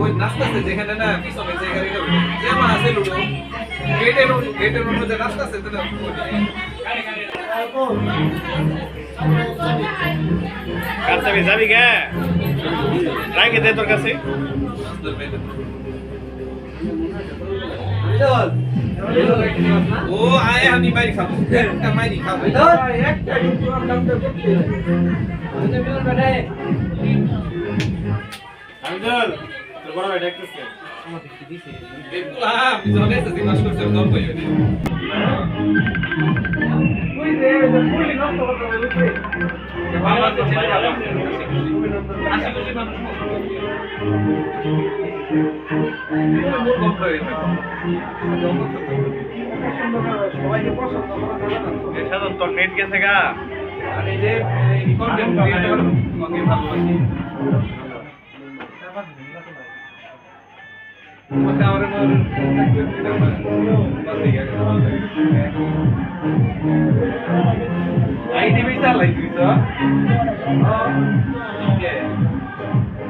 ওই নাচতেছে যেখানে না পিছনে যে গাড়িটা উঠে যেমন আছে লুডো। গেটের গেটের মধ্যে নাচতেছে তো কার যাবি গে রাখি দে তোর কাছে। ও আয় আমি বাইরে খাব। একটা মাইরি খাব। আঙ্কেল তোর বড় ভাই ডাকতেছে। এগুলা আমি জলে এসেছি মাস করছে দম পাই বাবা তো ছেলে ভালো হাসি খুশি মানুষ মোর গল্প হয়ে এ সাধন তোর নেট গেছে গা আর এই যে কন্টেন্ট ক্রিয়েটর আমাকে ভালোবাসি তোমাকে আমার আইডি বেচা লাগি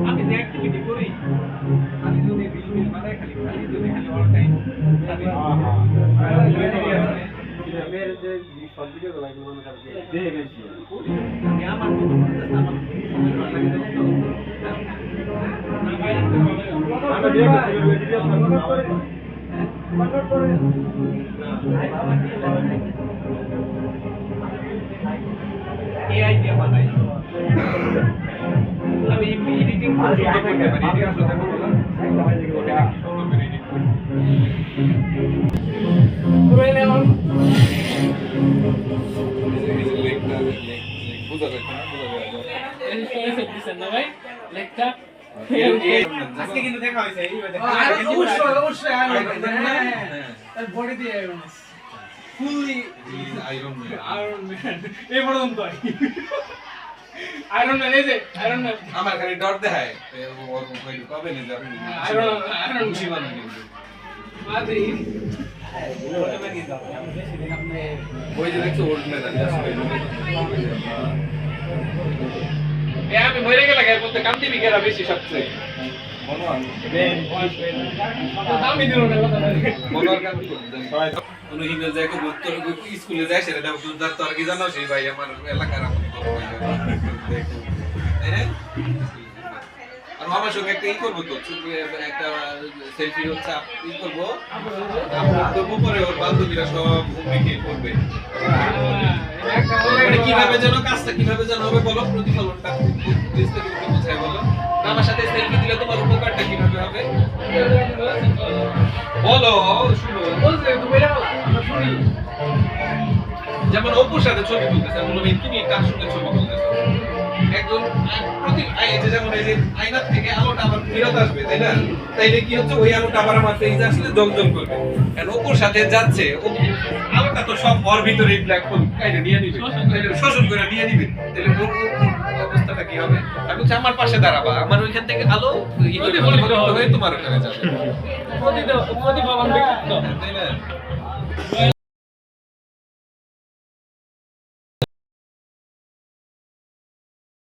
আমি যে অ্যাক্টিভিটি করি আমি যদি রিল মিল বানাই খালি খালি যদি খালি অল টাইম আমি আমার মতো করতেছি, আমার মতো লাগে তো। AI দিয়ে বানাই। আমি এডিটিং করতে পারি এডিটিং করতে পারি আজকে কিন্তু দেখা হয়েছে অবশ্যই অবশ্যই বডি দিয়ে ফুললি আয়রন আয়রন ম্যান এই পর্যন্ত আয়রন ম্যান এই যে আয়রন ম্যান আমার খালি ডর দেখায় কবে নিয়ে যাবে আয়রন আয়রন খুশি কিন্তু আমি মরে গেলে এর মধ্যে কান্তি বিকেরা বেশি সবচেয়ে স্কুলে যায় সেটা তোর কি জানো সেই ভাই আমার এলাকার আমার? আর সঙ্গে একটা ই করব তো একটা সেলফি হচ্ছে ই করব। করব পরে ওর বান্ধবীরা সব করবে মানে কীভাবে যেন কাজটা কীভাবে যেন হবে বলো প্রতিফলনটা। বলো। আমার সাথে সেলফি দিলে তোমার উপকারটা কীভাবে হবে? বলো শুনো। যেমন অপুর সাথে ছবি তুলতেছে আমি বললাম, তুমি কার সঙ্গে ছবি তুলতেছো? একজন প্রতি যেমন এই যে আয়নার থেকে আলোটা আবার ফেরত আসবে তাই না? তাইলে কি হচ্ছে? ওই আলোটা আবার আমার ফেসে আসলে জলজল করবে। কারণ অপুর সাথে যাচ্ছে ও- আলোটা তো সব ওর ভিতরে ব্ল্যাক হোল কাইটা নিয়ে নিবে। শোষণ করে নিয়ে নিবে। তাহলে ওর অবস্থাটা কি হবে? আমি বলছি আমার পাশে দাঁড়াবা। আমার ওইখান থেকে আলো হয়ে তোমার ওখানে যাবে।